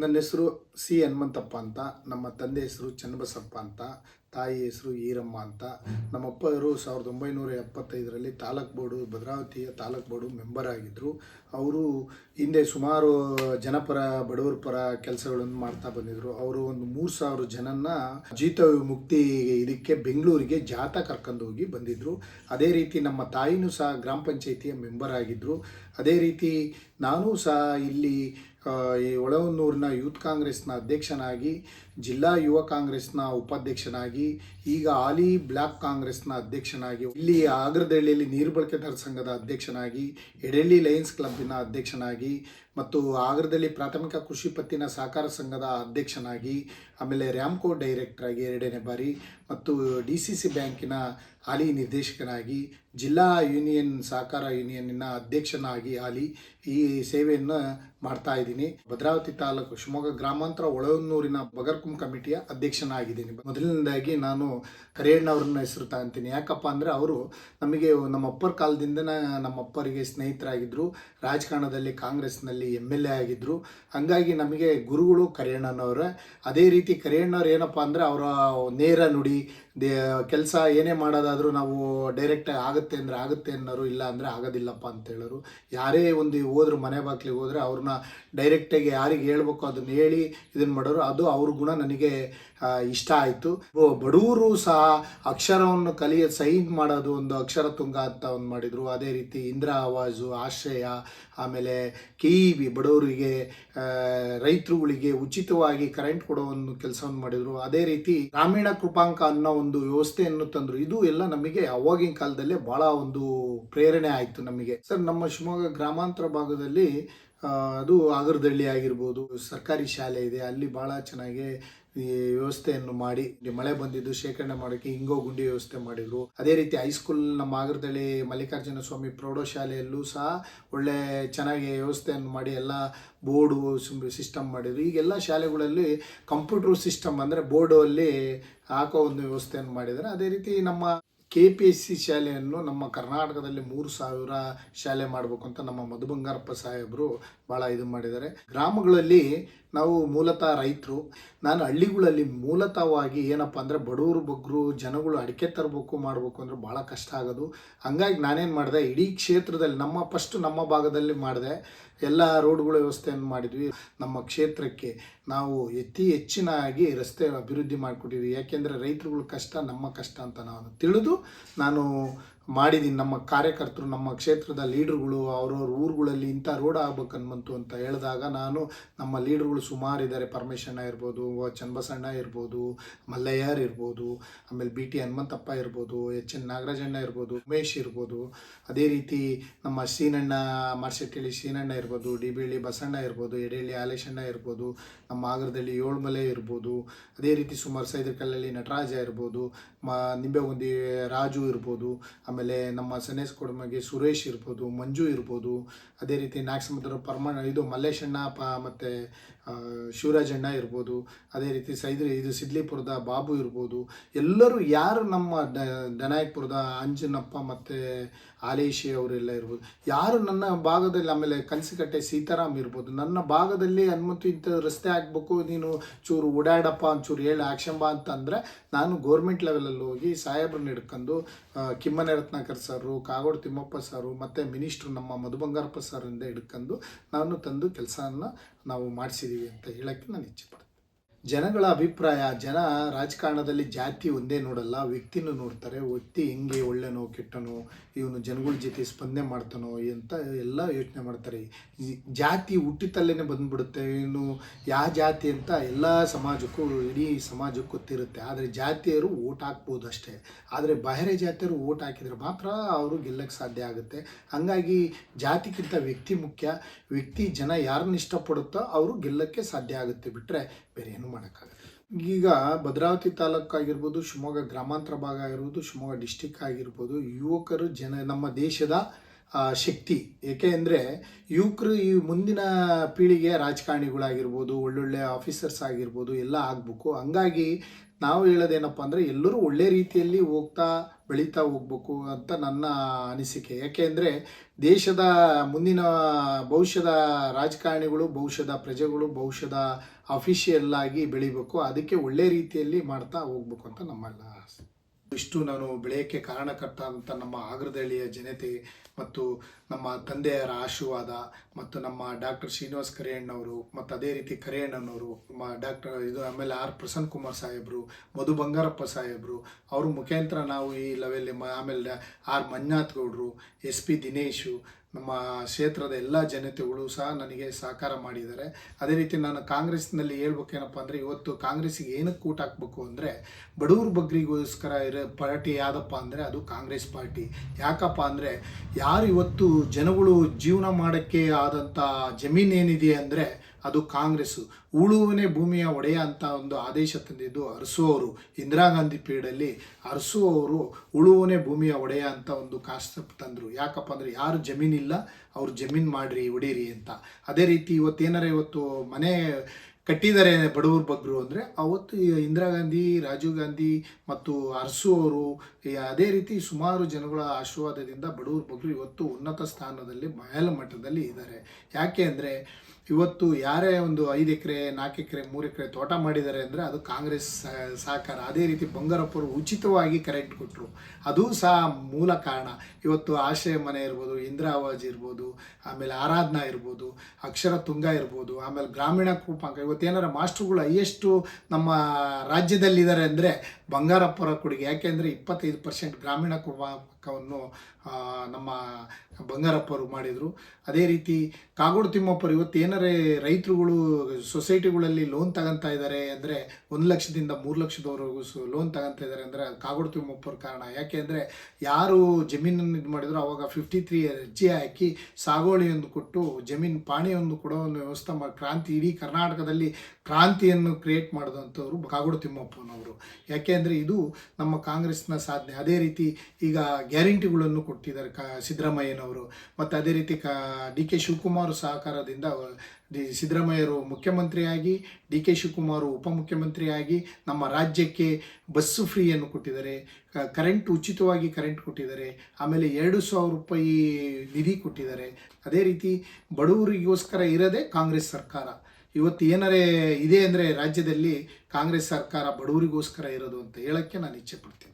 ನನ್ನ ಹೆಸರು ಸಿ ಹನುಮಂತಪ್ಪ ಅಂತ, ನಮ್ಮ ತಂದೆ ಹೆಸರು ಚನ್ನಬಸಪ್ಪ ಅಂತ, ತಾಯಿ ಹೆಸರು ಈರಮ್ಮ ಅಂತ. ನಮ್ಮಪ್ಪರು ಸಾವಿರದ ಒಂಬೈನೂರ ಎಪ್ಪತ್ತೈದರಲ್ಲಿ ತಾಲೂಕ್ ಬೋರ್ಡು ಭದ್ರಾವತಿಯ ತಾಲೂಕ್ ಬೋರ್ಡು ಮೆಂಬರ್ ಆಗಿದ್ದರು ಅವರು ಹಿಂದೆ ಸುಮಾರು ಜನಪರ, ಬಡವರ ಪರ ಕೆಲಸಗಳನ್ನು ಮಾಡ್ತಾ ಬಂದಿದ್ರು. ಅವರು ಒಂದು ಮೂರು ಸಾವಿರ ಜನನ್ನ ಜೀತ ಮುಕ್ತಿ ಇದಕ್ಕೆ ಬೆಂಗಳೂರಿಗೆ ಜಾಥಾ ಕರ್ಕೊಂಡು ಹೋಗಿ ಬಂದಿದ್ರು. ಅದೇ ರೀತಿ ನಮ್ಮ ತಾಯಿನೂ ಸಹ ಗ್ರಾಮ ಪಂಚಾಯಿತಿಯ ಮೆಂಬರ್ ಆಗಿದ್ದರು ಅದೇ ರೀತಿ ನಾನೂ ಸಹ ಇಲ್ಲಿ ಈ ಒಳವನ್ನೂರಿನ ಯೂತ್ ಕಾಂಗ್ರೆಸ್ನ ಅಧ್ಯಕ್ಷನಾಗಿ, ಜಿಲ್ಲಾ ಯುವ ಕಾಂಗ್ರೆಸ್ನ ಉಪಾಧ್ಯಕ್ಷನಾಗಿ, ಈಗ ಆಲಿ ಬ್ಲಾಕ್ ಕಾಂಗ್ರೆಸ್ನ ಅಧ್ಯಕ್ಷನಾಗಿ, ಇಲ್ಲಿ ಆಗ್ರದಹಳ್ಳಿಯಲ್ಲಿ ನೀರು ಬಳಕೆದಾರ ಸಂಘದ ಅಧ್ಯಕ್ಷನಾಗಿ ಎಡೆಳ್ಳಿ ಲಯನ್ಸ್ ಕ್ಲಬ್ನ ಅಧ್ಯಕ್ಷನಾಗಿ ಮತ್ತು ಆಗ್ರದಲ್ಲಿ ಪ್ರಾಥಮಿಕ ಕೃಷಿ ಪತ್ತಿನ ಸಹಕಾರ ಸಂಘದ ಅಧ್ಯಕ್ಷನಾಗಿ, ಆಮೇಲೆ ರ್ಯಾಮ್ಕೋ ಡೈರೆಕ್ಟರ್ ಆಗಿ ಎರಡನೇ ಬಾರಿ ಮತ್ತು ಡಿ ಸಿ ಸಿ ಬ್ಯಾಂಕಿನ ಹಾಲಿ ನಿರ್ದೇಶಕನಾಗಿ, ಜಿಲ್ಲಾ ಯೂನಿಯನ್ ಸಹಕಾರ ಯೂನಿಯನ್ನಿನ ಅಧ್ಯಕ್ಷನಾಗಿ ಹಾಲಿ ಈ ಸೇವೆಯನ್ನು ಮಾಡ್ತಾ ಇದ್ದೀನಿ. ಭದ್ರಾವತಿ ತಾಲೂಕು ಶಿವಮೊಗ್ಗ ಗ್ರಾಮಾಂತರ ಒಳನೂರಿನ ಬಗರ್ಕುಂ ಕಮಿಟಿಯ ಅಧ್ಯಕ್ಷನಾಗಿದ್ದೀನಿ. ಮೊದಲನೇದಾಗಿ ನಾನು ಕರಿಯಣ್ಣವ್ರನ್ನ ಹೆಸರು ತಗೊಂತೀನಿ. ಯಾಕಪ್ಪ ಅಂದರೆ ಅವರು ನಮಗೆ ನಮ್ಮ ಅಪ್ಪರ ಕಾಲದಿಂದನೇ ನಮ್ಮ ಅಪ್ಪರಿಗೆ ಸ್ನೇಹಿತರಾಗಿದ್ದರು ರಾಜಕಾರಣದಲ್ಲಿ ಕಾಂಗ್ರೆಸ್ನಲ್ಲಿ ಎಂ ಎಲ್ ಎ ಆಗಿದ್ದರು ಹಾಗಾಗಿ ನಮಗೆ ಗುರುಗಳು ಕರಿಯಣ್ಣನವರ. ಅದೇ ರೀತಿ ಕರಿಯಣ್ಣವ್ರು ಏನಪ್ಪ ಅಂದರೆ ಅವರ ನೇರ ನುಡಿ ದೇ ಕೆಲಸ ಏನೇ ಮಾಡೋದಾದರೂ ನಾವು ಡೈರೆಕ್ಟ್ ಆಗುತ್ತೆ ಅಂದರೆ ಆಗುತ್ತೆ ಅನ್ನೋರು ಇಲ್ಲ ಅಂದರೆ ಆಗೋದಿಲ್ಲಪ್ಪ ಅಂತ ಹೇಳೋರು. ಯಾರೇ ಒಂದು ಹೋದ್ರು ಮನೆ ಬಾಗಿಲಿಗೆ ಹೋದರೆ ಅವ್ರನ್ನ ಡೈರೆಕ್ಟಾಗಿ ಯಾರಿಗೆ ಹೇಳ್ಬೇಕು ಅದನ್ನ ಹೇಳಿ ಇದನ್ನು ಮಾಡೋರು. ಅದು ಅವ್ರ ಗುಣ ನನಗೆ ಇಷ್ಟ ಆಯಿತು. ಬಡವರು ಸಹ ಅಕ್ಷರವನ್ನು ಕಲಿಯ, ಸೈನ್ ಮಾಡೋದು ಒಂದು ಅಕ್ಷರ ತುಂಗ ಅಂತ ಒಂದು ಮಾಡಿದರು. ಅದೇ ರೀತಿ ಇಂದಿರಾ ಆವಾಜು, ಆಶ್ರಯ, ಆಮೇಲೆ ಕೆ ಇ ಬಿ ಬಡವರಿಗೆ ರೈತರುಗಳಿಗೆ ಉಚಿತವಾಗಿ ಕರೆಂಟ್ ಕೊಡೋ ಒಂದು ಕೆಲಸವನ್ನು ಮಾಡಿದರು. ಅದೇ ರೀತಿ ಗ್ರಾಮೀಣ ಕೃಪಾಂಕ ಅನ್ನೋ ಒಂದು ವ್ಯವಸ್ಥೆಯನ್ನು ತಂದರು. ಇದು ಎಲ್ಲ ನಮಗೆ ಅವಾಗಿನ ಕಾಲದಲ್ಲೇ ಭಾಳ ಒಂದು ಪ್ರೇರಣೆ ಆಯಿತು ನಮಗೆ. ಸರ್, ನಮ್ಮ ಶಿವಮೊಗ್ಗ ಗ್ರಾಮಾಂತರ ಭಾಗದಲ್ಲಿ ಅದು ಆಗರದಳ್ಳಿ ಆಗಿರ್ಬೋದು, ಸರ್ಕಾರಿ ಶಾಲೆ ಇದೆ, ಅಲ್ಲಿ ಭಾಳ ಚೆನ್ನಾಗಿ ವ್ಯವಸ್ಥೆಯನ್ನು ಮಾಡಿ ಮಳೆ ಬಂದಿದ್ದು ಶೇಖರಣೆ ಮಾಡೋಕ್ಕೆ ಹಿಂಗೋ ಗುಂಡಿ ವ್ಯವಸ್ಥೆ ಮಾಡಿದ್ರು. ಅದೇ ರೀತಿ ಹೈಸ್ಕೂಲ್ ನಮ್ಮ ಆಗರದಳ್ಳಿ ಮಲ್ಲಿಕಾರ್ಜುನ ಸ್ವಾಮಿ ಪ್ರೌಢಶಾಲೆಯಲ್ಲೂ ಸಹ ಒಳ್ಳೆ ಚೆನ್ನಾಗಿ ವ್ಯವಸ್ಥೆಯನ್ನು ಮಾಡಿ ಎಲ್ಲ ಬೋರ್ಡು ಸಿಸ್ಟಮ್ ಮಾಡಿದ್ರು. ಈಗೆಲ್ಲ ಶಾಲೆಗಳಲ್ಲಿ ಕಂಪ್ಯೂಟರ್ ಸಿಸ್ಟಮ್ ಅಂದರೆ ಬೋರ್ಡಲ್ಲಿ ಹಾಕೋ ಒಂದು ವ್ಯವಸ್ಥೆಯನ್ನು ಮಾಡಿದ್ದಾರೆ. ಅದೇ ರೀತಿ ನಮ್ಮ ಕೆ ಪಿ ಎಸ್ ಸಿ ಶಾಲೆಯನ್ನು ನಮ್ಮ ಕರ್ನಾಟಕದಲ್ಲಿ ಮೂರು ಸಾವಿರ ಶಾಲೆ ಮಾಡಬೇಕು ಅಂತ ನಮ್ಮ ಮಧು ಬಂಗಾರಪ್ಪ ಸಾಹೇಬರು ಭಾಳ ಇದು ಮಾಡಿದ್ದಾರೆ. ಗ್ರಾಮಗಳಲ್ಲಿ ನಾವು ಮೂಲತಃ ರೈತರು, ನಾನು ಹಳ್ಳಿಗಳಲ್ಲಿ ಮೂಲತಃವಾಗಿ ಏನಪ್ಪ ಅಂದರೆ ಬಡವರು, ಬಗ್ಗರು, ಜನಗಳು ಅಡಿಕೆ ತರಬೇಕು, ಮಾಡಬೇಕು ಅಂದರೆ ಭಾಳ ಕಷ್ಟ ಆಗೋದು. ಹಂಗಾಗಿ ನಾನೇನು ಮಾಡಿದೆ, ಇಡೀ ಕ್ಷೇತ್ರದಲ್ಲಿ ನಮ್ಮ ಫಸ್ಟ್ ನಮ್ಮ ಭಾಗದಲ್ಲಿ ಮಾಡಿದೆ. ಎಲ್ಲ ರೋಡ್ಗಳ ವ್ಯವಸ್ಥೆಯನ್ನು ಮಾಡಿದ್ವಿ. ನಮ್ಮ ಕ್ಷೇತ್ರಕ್ಕೆ ನಾವು ಅತಿ ಹೆಚ್ಚಿನಾಗಿ ರಸ್ತೆ ಅಭಿವೃದ್ಧಿ ಮಾಡಿಕೊಟ್ಟಿದ್ವಿ ಯಾಕೆಂದರೆ ರೈತರುಗಳ ಕಷ್ಟ, ನಮ್ಮ ಕಷ್ಟ ಅಂತ ನಾನು ತಿಳಿದು, ನಾನು ಮಾಡಿದ್ದೀನಿ ನಮ್ಮ ಕಾರ್ಯಕರ್ತರು, ನಮ್ಮ ಕ್ಷೇತ್ರದ ಲೀಡ್ರುಗಳು, ಅವ್ರವ್ರ ಊರುಗಳಲ್ಲಿ ಇಂಥ ರೋಡ್ ಆಗ್ಬೇಕನ್ಬಂತು ಅಂತ ಹೇಳಿದಾಗ ನಾನು ನಮ್ಮ ಲೀಡ್ರುಗಳು ಸುಮಾರು ಇದ್ದಾರೆ ಪರಮೇಶಣ್ಣ ಇರ್ಬೋದು ಚನ್ನಬಸಣ್ಣ ಇರ್ಬೋದು, ಮಲ್ಲಯ್ಯರ್ ಇರ್ಬೋದು, ಆಮೇಲೆ ಬಿ ಟಿ ಹನುಮಂತಪ್ಪ ಇರ್ಬೋದು, ಎಚ್ ಎನ್ ನಾಗರಾಜಣ್ಣ ಇರ್ಬೋದು, ಉಮೇಶ್ ಇರ್ಬೋದು. ಅದೇ ರೀತಿ ನಮ್ಮ ಶ್ರೀನಣ್ಣ ಮಾರ್ಶೆಟ್ಟಿಹಳ್ಳಿ ಶ್ರೀನಣ್ಣ ಇರ್ಬೋದು, ಡಿ ಬಿಳ್ಳಿ ಬಸಣ್ಣ ಇರ್ಬೋದು, ಎಡೆಹಳ್ಳಿ ಹಾಲೇಶಣ್ಣ ಇರ್ಬೋದು, ನಮ್ಮ ಆಗರದಲ್ಲಿ ಏಳ್ಮಲೆ ಇರ್ಬೋದು. ಅದೇ ರೀತಿ ಸುಮಾರು ಸೈದಕಲ್ಲಲ್ಲಿ ನಟರಾಜ ಇರ್ಬೋದು, ಮ ನಿಂಬೆಗುಂದಿ ರಾಜು ಇರ್ಬೋದು ಆಮೇಲೆ ನಮ್ಮ ಸನೇಸ್ ಕೊಡಮಗೆ ಸುರೇಶ್ ಇರ್ಬೋದು, ಮಂಜು ಇರ್ಬೋದು, ಅದೇ ರೀತಿ ನಾಗಸಮುದ್ರ ಪರ್ಮ ಇದು ಮಲ್ಲೇಶಣ್ಣ, ಪ, ಮತ್ತು ಶಿವರಾಜಣ್ಣ ಇರ್ಬೋದು, ಅದೇ ರೀತಿ ಸೈದ್ರಿ, ಇದು ಸಿದ್ಲಿಪುರದ ಬಾಬು ಇರ್ಬೋದು, ಎಲ್ಲರೂ ಯಾರು ನಮ್ಮ ಡ ಡನಾಯಕ್ಪುರದ ಅಂಜನಪ್ಪ ಮತ್ತು ಆಲೇಶಿ ಅವರೆಲ್ಲ ಇರ್ಬೋದು, ಯಾರು ನನ್ನ ಭಾಗದಲ್ಲಿ ಆಮೇಲೆ ಕನಸಿಕಟ್ಟೆ ಸೀತಾರಾಮ್ ಇರ್ಬೋದು, ನನ್ನ ಭಾಗದಲ್ಲಿ ಹನುಮಂತು ಇಂಥ ರಸ್ತೆ ಹಾಕ್ಬೇಕು, ನೀನು ಚೂರು ಓಡಾಡಪ್ಪ, ಒಂಚೂರು ಹೇಳಿ ಆಕ್ಷಂಬ ಅಂತಂದರೆ ನಾನು ಗೋರ್ಮೆಂಟ್ ಲೆವೆಲಲ್ಲಿ ಹೋಗಿ ಸಾಹೇಬ್ರನ್ನ ಹಿಡ್ಕೊಂಡು ಕಿಮ್ಮನೆ ರತ್ನಾಕರ್ ಸರು, ಕಾಗೋಡು ತಿಮ್ಮಪ್ಪ ಸರು, ಮತ್ತು ಮಿನಿಸ್ಟ್ರು ನಮ್ಮ ಮಧು ಬಂಗಾರಪ್ಪ ಸರಿಂದ ಹಿಡ್ಕೊಂಡು ನಾನು ತಂದು ಕೆಲಸನ ನಾವು ಮಾಡಿಸಿದ್ದೀವಿ ಅಂತ ಹೇಳೋಕ್ಕೆ ನಾನು ಇಚ್ಛೆ ಪಡ್ತೀನಿ. ಜನಗಳ ಅಭಿಪ್ರಾಯ, ಜನ ರಾಜಕಾರಣದಲ್ಲಿ ಜಾತಿ ಒಂದೇ ನೋಡಲ್ಲ, ವ್ಯಕ್ತಿನೂ ನೋಡ್ತಾರೆ, ವ್ಯಕ್ತಿ ಹೆಂಗೆ ಒಳ್ಳೆನೋ, ಕೆಟ್ಟನೋ, ಇವನು ಜನಗಳ ಜೊತೆ ಸ್ಪಂದನೆ ಮಾಡ್ತಾನೋ ಅಂತ ಎಲ್ಲ ಯೋಚನೆ ಮಾಡ್ತಾರೆ. ಜಾತಿ ಹುಟ್ಟಿತಲ್ಲೇ ಬಂದ್ಬಿಡುತ್ತೆ, ಇನ್ನು ಯಾವ ಜಾತಿ ಅಂತ ಎಲ್ಲ ಸಮಾಜಕ್ಕೂ, ಇಡೀ ಸಮಾಜಕ್ಕೆ ಗೊತ್ತಿರುತ್ತೆ. ಆದರೆ ಜಾತಿಯರು ಓಟ್ ಹಾಕ್ಬೋದು ಅಷ್ಟೇ. ಆದರೆ ಬಾಹ್ಯ ಜಾತಿಯರು ಓಟ್ ಹಾಕಿದರೆ ಮಾತ್ರ ಅವರು ಗೆಲ್ಲಕ್ಕೆ ಸಾಧ್ಯ ಆಗುತ್ತೆ. ಹಾಗಾಗಿ ಜಾತಿಗಿಂತ ವ್ಯಕ್ತಿ ಮುಖ್ಯ. ವ್ಯಕ್ತಿ ಜನ ಯಾರನ್ನ ಇಷ್ಟಪಡುತ್ತೋ ಅವರು ಗೆಲ್ಲಕ್ಕೆ ಸಾಧ್ಯ ಆಗುತ್ತೆ. ಬಿಟ್ಟರೆ ಬೇರೆ ಏನು ಮಾಡೋಕ್ಕಾಗಲ್ಲ. ಈಗ ಭದ್ರಾವತಿ ತಾಲೂಕು ಆಗಿರ್ಬೋದು ಶಿವಮೊಗ್ಗ ಗ್ರಾಮಾಂತರ ಭಾಗ ಆಗಿರ್ಬೋದು, ಶಿವಮೊಗ್ಗ ಡಿಸ್ಟಿಕ್ ಆಗಿರ್ಬೋದು, ಯುವಕರು ಜನ ನಮ್ಮ ದೇಶದ ಶಕ್ತಿ. ಏಕೆ ಅಂದರೆ ಯುವಕರು ಈ ಮುಂದಿನ ಪೀಳಿಗೆ ರಾಜಕಾರಣಿಗಳಾಗಿರ್ಬೋದು, ಒಳ್ಳೊಳ್ಳೆ ಆಫೀಸರ್ಸ್ ಆಗಿರ್ಬೋದು ಎಲ್ಲ ಆಗಬೇಕು. ಹಂಗಾಗಿ ನಾವು ಹೇಳೋದೇನಪ್ಪ ಅಂದರೆ ಎಲ್ಲರೂ ಒಳ್ಳೆ ರೀತಿಯಲ್ಲಿ ಹೋಗ್ತಾ, ಬೆಳೀತಾ ಹೋಗ್ಬೇಕು ಅಂತ ನನ್ನ ಅನಿಸಿಕೆ. ಯಾಕೆಂದರೆ ದೇಶದ ಮುಂದಿನ ಭವಿಷ್ಯದ ರಾಜಕಾರಣಿಗಳು, ಭವಿಷ್ಯದ ಪ್ರಜೆಗಳು ಭವಿಷ್ಯದ ಅಫಿಷಿಯಲ್ ಆಗಿ ಬೆಳಿಬೇಕು. ಅದಕ್ಕೆ ಒಳ್ಳೆ ರೀತಿಯಲ್ಲಿ ಮಾಡ್ತಾ ಹೋಗ್ಬೇಕು ಅಂತ ನಮ್ಮೆಲ್ಲ ಆಸೆ. ಇಷ್ಟು ನಾನು ಬೆಳೆಯೋಕ್ಕೆ ಕಾರಣಕರ್ತ ಅಂತ ನಮ್ಮ ಆಗ್ರದಹಳ್ಳಿಯ ಜನತೆ ಮತ್ತು ನಮ್ಮ ತಂದೆಯರ ಆಶೀರ್ವಾದ ಮತ್ತು ನಮ್ಮ ಡಾಕ್ಟರ್ ಶ್ರೀನಿವಾಸ್ ಕರಿಯಣ್ಣವರು ಮತ್ತು ಅದೇ ರೀತಿ ಕರಿಯಣ್ಣನವರು ನಮ್ಮ ಡಾಕ್ಟರ್ ಇದು ಆಮೇಲೆ ಆರ್ ಪ್ರಸನ್ನ ಕುಮಾರ್ ಸಾಹೇಬರು, ಮಧು ಬಂಗಾರಪ್ಪ ಸಾಹೇಬರು, ಅವ್ರ ಮುಖಾಂತರ ನಾವು ಈ ಲೆವೆಲ್ಲಿ ಆಮೇಲೆ ಆರ್ ಮಂಜುನಾಥ್ ಗೌಡರು, ಎಸ್ ಪಿ ದಿನೇಶು ನಮ್ಮ ಕ್ಷೇತ್ರದ ಎಲ್ಲ ಜನತೆಗಳು ಸಹ ನನಗೆ ಸಹಕಾರ ಮಾಡಿದ್ದಾರೆ. ಅದೇ ರೀತಿ ನಾನು ಕಾಂಗ್ರೆಸ್ನಲ್ಲಿ ಹೇಳ್ಬೇಕೇನಪ್ಪ ಅಂದರೆ, ಇವತ್ತು ಕಾಂಗ್ರೆಸ್ಸಿಗೆ ಏನಕ್ಕೆ ಕೂಟ ಹಾಕ್ಬೇಕು ಅಂದರೆ, ಬಡವ್ರ ಬಗ್ರಿಗೋಸ್ಕರ ಇರೋ ಪಾರ್ಟಿ ಯಾವುದಪ್ಪ ಅಂದರೆ, ಅದು ಕಾಂಗ್ರೆಸ್ ಪಾರ್ಟಿ. ಯಾಕಪ್ಪ ಅಂದರೆ, ಯಾರು ಇವತ್ತು ಜನಗಳು ಜೀವನ ಮಾಡೋಕ್ಕೆ ಆದಂಥ ಜಮೀನೇನಿದೆ ಅಂದರೆ ಅದು ಕಾಂಗ್ರೆಸ್ಸು. ಉಳುವನೇ ಭೂಮಿಯ ಒಡೆಯ ಅಂತ ಒಂದು ಆದೇಶ ತಂದಿದ್ದು ಅರಸು ಅವರು. ಇಂದಿರಾ ಗಾಂಧಿ ಪೀರಿಯಡಲ್ಲಿ ಅರಸು ಅವರು ಉಳುವನೇ ಭೂಮಿಯ ಒಡೆಯ ಅಂತ ಒಂದು ಕಾನ್ಸೆಪ್ಟ್ ತಂದರು. ಯಾಕಪ್ಪ ಅಂದರೆ ಯಾರು ಜಮೀನಿಲ್ಲ ಅವ್ರು ಜಮೀನು ಮಾಡಿರಿ ಹೊಡೀರಿ ಅಂತ. ಅದೇ ರೀತಿ ಇವತ್ತೇನಾರ ಇವತ್ತು ಮನೆ ಕಟ್ಟಿದ್ದಾರೆ ಬಡವ್ರ ಬಗ್ಗರು ಅಂದರೆ ಅವತ್ತು ಇಂದಿರಾ ಗಾಂಧಿ, ರಾಜೀವ್ ಗಾಂಧಿ ಮತ್ತು ಅರಸು ಅವರು ಅದೇ ರೀತಿ ಸುಮಾರು ಜನಗಳ ಆಶೀರ್ವಾದದಿಂದ ಬಡವ್ರ ಬಗ್ಗರು ಇವತ್ತು ಉನ್ನತ ಸ್ಥಾನದಲ್ಲಿ ಮಟ್ಟದಲ್ಲಿ ಇದ್ದಾರೆ. ಯಾಕೆ ಅಂದರೆ ಇವತ್ತು ಯಾರೇ ಒಂದು ಐದು ಎಕರೆ, ನಾಲ್ಕು ಎಕರೆ, ಮೂರು ಎಕರೆ ತೋಟ ಮಾಡಿದ್ದಾರೆ ಅಂದರೆ ಅದು ಕಾಂಗ್ರೆಸ್ ಸಹಕಾರ ಅದೇ ರೀತಿ ಬಂಗಾರಪ್ಪರು ಉಚಿತವಾಗಿ ಕರೆಂಟ್ ಕೊಟ್ಟರು ಅದು ಸಹ ಮೂಲ ಕಾರಣ. ಇವತ್ತು ಆಶ್ರಯ ಮನೆ ಇರ್ಬೋದು ಇಂದಿರಾ ಆವಾಜ್ ಇರ್ಬೋದು, ಆಮೇಲೆ ಆರಾಧನಾ ಇರ್ಬೋದು, ಅಕ್ಷರ ತುಂಗ ಇರ್ಬೋದು, ಆಮೇಲೆ ಗ್ರಾಮೀಣ ಕೂಪಾಂಕ. ಇವತ್ತೇನಾರ ಮಾಸ್ಟ್ರುಗಳು ಹೈಯೆಸ್ಟು ನಮ್ಮ ರಾಜ್ಯದಲ್ಲಿದ್ದಾರೆ ಅಂದರೆ ಬಂಗಾರಪ್ಪರ ಕೊಡುಗೆ. ಯಾಕೆಂದರೆ ಇಪ್ಪತ್ತೈದು ಪರ್ಸೆಂಟ್ ಗ್ರಾಮೀಣ ಕೂಪಾಂಕವನ್ನು ಆ, ನಮ್ಮ ಬಂಗಾರಪ್ಪರು ಮಾಡಿದರು. ಅದೇ ರೀತಿ ಕಾಗೋಡು ತಿಮ್ಮಪ್ಪರು ಇವತ್ತು ಏನಾರೇ ರೈತರುಗಳು ಸೊಸೈಟಿಗಳಲ್ಲಿ ಲೋನ್ ತಗೊಂತಾ ಇದ್ದಾರೆ ಅಂದರೆ ಒಂದು ಲಕ್ಷದಿಂದ ಮೂರು ಲಕ್ಷದವರೆಗೂ ಸು ಲೋನ್ ತಗೊಂತಾ ಇದ್ದಾರೆ ಅಂದರೆ ಕಾಗೋಡು ತಿಮ್ಮಪ್ಪರ ಕಾರಣ. ಯಾಕೆ ಅಂದರೆ ಯಾರು ಜಮೀನನ್ನು ಇದು ಮಾಡಿದ್ರು ಅವಾಗ ಫಿಫ್ಟಿ ತ್ರೀ ಅರ್ಜಿ ಹಾಕಿ ಸಾಗುವಳಿಯೊಂದು ಕೊಟ್ಟು ಜಮೀನು ಪಾಣಿಯೊಂದು ಕೊಡೋ ಒಂದು ವ್ಯವಸ್ಥೆ ಮಾಡಿ ಕ್ರಾಂತಿ ಇಡೀ ಕರ್ನಾಟಕದಲ್ಲಿ ಕ್ರಾಂತಿಯನ್ನು ಕ್ರಿಯೇಟ್ ಮಾಡಿದಂಥವ್ರು ಕಾಗೋಡು ತಿಮ್ಮಪ್ಪನವರು. ಯಾಕೆ ಅಂದರೆ ಇದು ನಮ್ಮ ಕಾಂಗ್ರೆಸ್ನ ಸಾಧನೆ. ಅದೇ ರೀತಿ ಈಗ ಗ್ಯಾರಂಟಿಗಳನ್ನು ಕೊಟ್ಟಿದ್ದಾರೆ ಕ, ಸಿದ್ದರಾಮಯ್ಯನವರು. ಮತ್ತು ಅದೇ ರೀತಿ ಕ, ಡಿ ಕೆ ಶಿವಕುಮಾರ್ ಸಹಕಾರದಿಂದ ಡಿ, ಸಿದ್ದರಾಮಯ್ಯರು ಮುಖ್ಯಮಂತ್ರಿಯಾಗಿ, ಡಿ ಕೆ ಶಿವಕುಮಾರ್ ಉಪಮುಖ್ಯಮಂತ್ರಿಯಾಗಿ ನಮ್ಮ ರಾಜ್ಯಕ್ಕೆ ಬಸ್ಸು ಫ್ರೀಯನ್ನು ಕೊಟ್ಟಿದ್ದಾರೆ. ಕರೆಂಟ್ ಉಚಿತವಾಗಿ ಕರೆಂಟ್ ಕೊಟ್ಟಿದ್ದಾರೆ. ಆಮೇಲೆ ಎರಡು ಸಾವಿರ ರೂಪಾಯಿ ನಿಧಿ ಕೊಟ್ಟಿದ್ದಾರೆ. ಅದೇ ರೀತಿ ಬಡವರಿಗೋಸ್ಕರ ಇರೋದೇ ಕಾಂಗ್ರೆಸ್ ಸರ್ಕಾರ. ಇವತ್ತು ಏನಾರೇ ಇದೆ ಅಂದರೆ ರಾಜ್ಯದಲ್ಲಿ ಕಾಂಗ್ರೆಸ್ ಸರ್ಕಾರ ಬಡವರಿಗೋಸ್ಕರ ಇರೋದು ಅಂತ ಹೇಳೋಕ್ಕೆ ನಾನು ಇಚ್ಛೆ ಪಡ್ತೀನಿ.